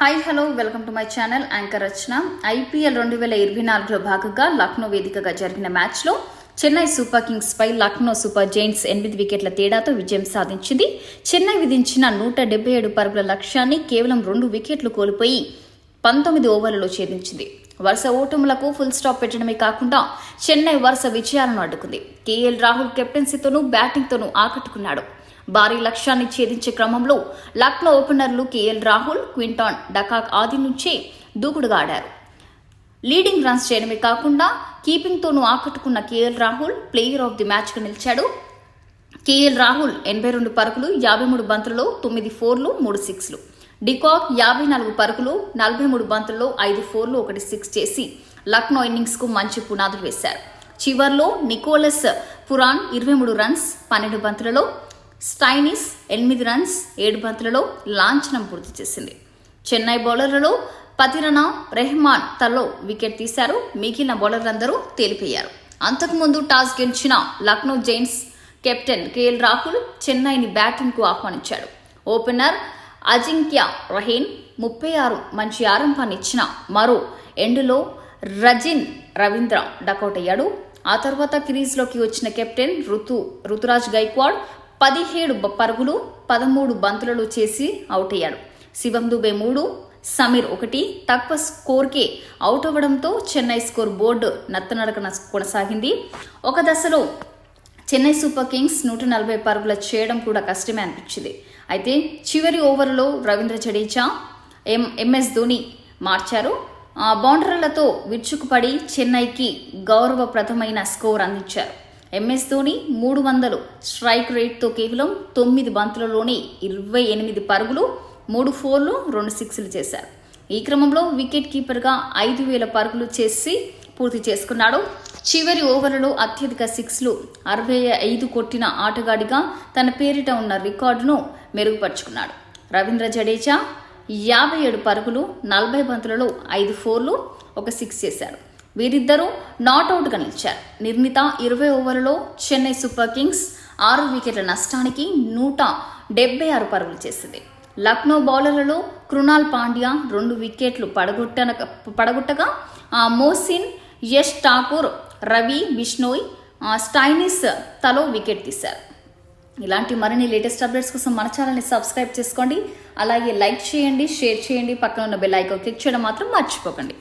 Hi hello welcome to my channel anchor Rachana. IPL రెండు వేల ఇరవై నాలుగులో భాగంగా లక్నో వేదికగా జరిగిన మ్యాచ్లో చెన్నై సూపర్ కింగ్స్ పై లక్నో సూపర్ జైంట్స్ ఎనిమిది వికెట్ల తేడాతో విజయం సాధించింది. చెన్నై విధించిన నూట డెబ్బై ఏడు పరుగుల లక్ష్యాన్ని కేవలం రెండు వికెట్లు కోల్పోయి పంతొమ్మిది ఓవర్లలో ఛేదించింది. వరుస ఓటములకు ఫుల్ స్టాప్ పెట్టడమే కాకుండా చెన్నై వరుస విజయాలను అడ్డుకుంది. కేఎల్ రాహుల్ కెప్టెన్సీతోనూ బ్యాటింగ్తోనూ ఆకట్టుకున్నాడు. భారీ లక్ష్యాన్ని ఛేదించే క్రమంలో లక్నో ఓపెనర్లు కేఎల్ రాహుల్ క్వింటాన్ డకాక్ ఆది నుంచే దూకుడుగా ఆడారు. లీడింగ్ రన్స్ చేయడమే కాకుండా కీపింగ్తోనూ ఆకట్టుకున్న KL Rahul player of the మ్యాచ్గా నిలిచాడు. కేఎల్ రాహుల్ ఎనభై రెండు పరుగులు యాభై మూడు బంతులలో తొమ్మిది ఫోర్లు మూడు సిక్స్లు. డికాక్ యాభై నాలుగు పరుగులు నలభై మూడు బంతుల్లో ఐదు ఫోర్లు ఒకటి సిక్స్ చేసి లక్నో ఇన్నింగ్స్కు మంచి పునాదులు వేశారు. చివర్లో నికోలస్ పురాన్ ఇరవై మూడు రన్స్ పన్నెండు బంతులలో స్టైనిస్ ఎనిమిది రన్స్ ఏడు బంతులలో లాంఛనం పూర్తి చేసింది. చెన్నై బౌలర్లలో పతిరణ రెహమాన్ తలో వికెట్ తీశారు. మిగిలిన బౌలర్లందరూ తేలిపోయారు అంతకుముందు టాస్ గెలిచిన Lucknow giants captain KL Rahul చెన్నైని బ్యాటింగ్కు ఆహ్వానించాడు. ఓపెనర్ అజింక్య రహీన్ ముప్పై ఆరు మంచి ఆరంభాన్ని ఇచ్చిన మరో ఎండులో రజిన్ రవీంద్ర డకౌట్ అయ్యాడు. ఆ తర్వాత క్రీజ్లోకి వచ్చిన కెప్టెన్ ఋతు ఋతురాజ్ గైక్వాడ్ పదిహేడు పరుగులు పదమూడు బంతులలో చేసి అవుట్ అయ్యాడు శివం దుబే మూడు సమీర్ ఒకటి. తక్కువ స్కోర్కే అవుట్ అవ్వడంతో చెన్నై స్కోర్ బోర్డు నత్తనడకన కొనసాగింది. ఒక దశలో చెన్నై సూపర్ కింగ్స్ నూట నలభై పరుగుల చేయడం కూడా కష్టమే అనిపించింది. అయితే చివరి ఓవర్లో రవీంద్ర జడేజా ఎం ఎంఎస్ ధోని మార్చారు. ఆ బౌండరీలతో విరుచుకుపడి చెన్నైకి గౌరవప్రదమైన స్కోర్ అందించారు. ఎంఎస్ ధోని మూడు వందలు స్ట్రైక్ రేట్తో కేవలం తొమ్మిది బంతులలోనే ఇరవై ఎనిమిది పరుగులు మూడు ఫోర్లు రెండు సిక్స్లు చేశారు. ఈ క్రమంలో వికెట్ కీపర్గా ఐదు వేల పరుగులు చేసి పూర్తి చేసుకున్నాడు. చివరి ఓవర్లలో అత్యధిక సిక్స్లు అరవై ఐదు కొట్టిన ఆటగాడిగా తన పేరిట ఉన్న రికార్డును మెరుగుపరుచుకున్నాడు. రవీంద్ర జడేజా యాభై ఏడు పరుగులు నలభై బంతులలో ఐదు ఫోర్లు ఒక సిక్స్ చేశారు వీరిద్దరూ నాట్అవుట్గా నిలిచారు. నిర్ణీత ఇరవై ఓవర్లలో చెన్నై సూపర్ కింగ్స్ ఆరు వికెట్ల నష్టానికి నూట డెబ్బై ఆరు పరుగులు చేసింది. లక్నో బౌలర్లలో కృణాల్ పాండ్యా రెండు వికెట్లు పడగొట్టన పడగొట్టగా మోసిన్ యష్ ఠాకూర్ రవి బిష్నోయ్ స్టైనిస్ తలో వికెట్ తీశారు. ఇలాంటి మరిన్ని లేటెస్ట్ అప్డేట్స్ కోసం మన ఛానల్ని సబ్స్క్రైబ్ చేసుకోండి. అలాగే లైక్ చేయండి షేర్ చేయండి. పక్కన ఉన్న బెల్ ఐకాన్ క్లిక్ చేయడం మాత్రం మర్చిపోకండి.